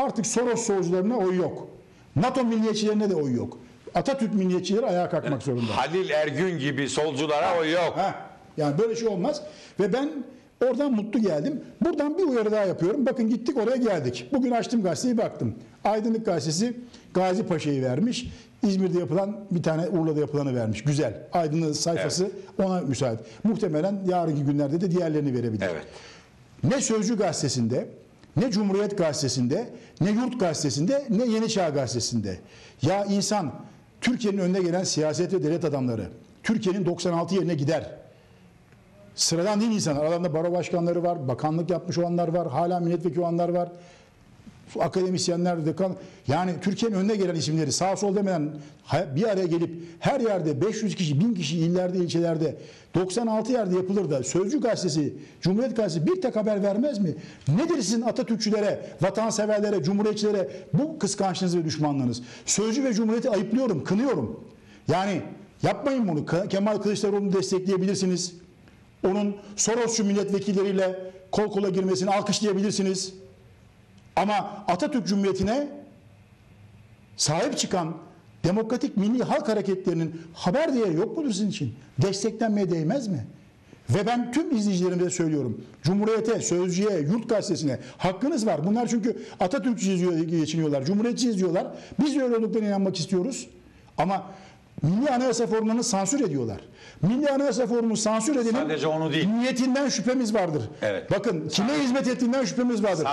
Artık Soros solcularına oy yok. NATO milliyetçilerine de oy yok. Atatürk milliyetçileri ayağa kalkmak zorunda. Halil Ergün gibi solculara o yok. Ha, yani böyle şey olmaz. Ve ben oradan mutlu geldim. Buradan bir uyarı daha yapıyorum. Bakın gittik oraya geldik. Bugün açtım gazeteyi baktım. Aydınlık gazetesi Gazi Paşa'yı vermiş. İzmir'de yapılan bir tane Urla'da yapılanı vermiş. Güzel. Aydınlık sayfası ona müsait. Muhtemelen yarınki günlerde de diğerlerini verebilir. Evet. Ne Sözcü gazetesinde, ne Cumhuriyet gazetesinde, ne Yurt gazetesinde, ne Yeni Çağ gazetesinde. Ya insan Türkiye'nin önüne gelen siyaset ve devlet adamları Türkiye'nin 96 yerine gider. Sıradan değil insanlar. Aralarında baro başkanları var, bakanlık yapmış olanlar var, hala milletvekili olanlar var. Akademisyenler, dekan. Yani Türkiye'nin önüne gelen isimleri sağ sol demeden bir araya gelip her yerde 500 kişi, 1000 kişi illerde, ilçelerde 96 yerde yapılır da Sözcü gazetesi, Cumhuriyet gazetesi bir tek haber vermez mi? Nedir sizin Atatürkçülere, vatanseverlere, cumhuriyetçilere bu kıskançlığınız ve düşmanlığınız? Sözcü ve Cumhuriyeti ayıplıyorum, kınıyorum. Yani yapmayın bunu. Ke- Kemal Kılıçdaroğlu'nu destekleyebilirsiniz. Onun Sorosçu milletvekilleriyle kol kola girmesini alkışlayabilirsiniz. Ama Atatürk Cumhuriyeti'ne sahip çıkan demokratik milli halk hareketlerinin haber değeri yok mudur sizin için? Desteklenmeye değmez mi? Ve ben tüm izleyicilerime söylüyorum. Cumhuriyete, Sözcü'ye, Yurt Gazetesi'ne hakkınız var. Bunlar çünkü Atatürkçü izliyor, geçiniyorlar. Cumhuriyetçi izliyorlar. Biz de öyle olduklarına inanmak istiyoruz. Ama Milli Anayasa Formu'nu sansür ediyorlar. Milli Anayasa Formu'nu sansür edenin Sadece onu değil. niyetinden şüphemiz vardır. Evet. Bakın kime hizmet ettiğinden şüphemiz vardır. Sadece